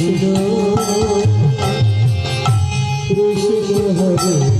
Krishna Krishna Hare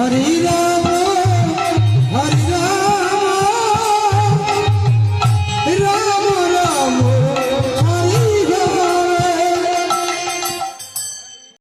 Hari Ram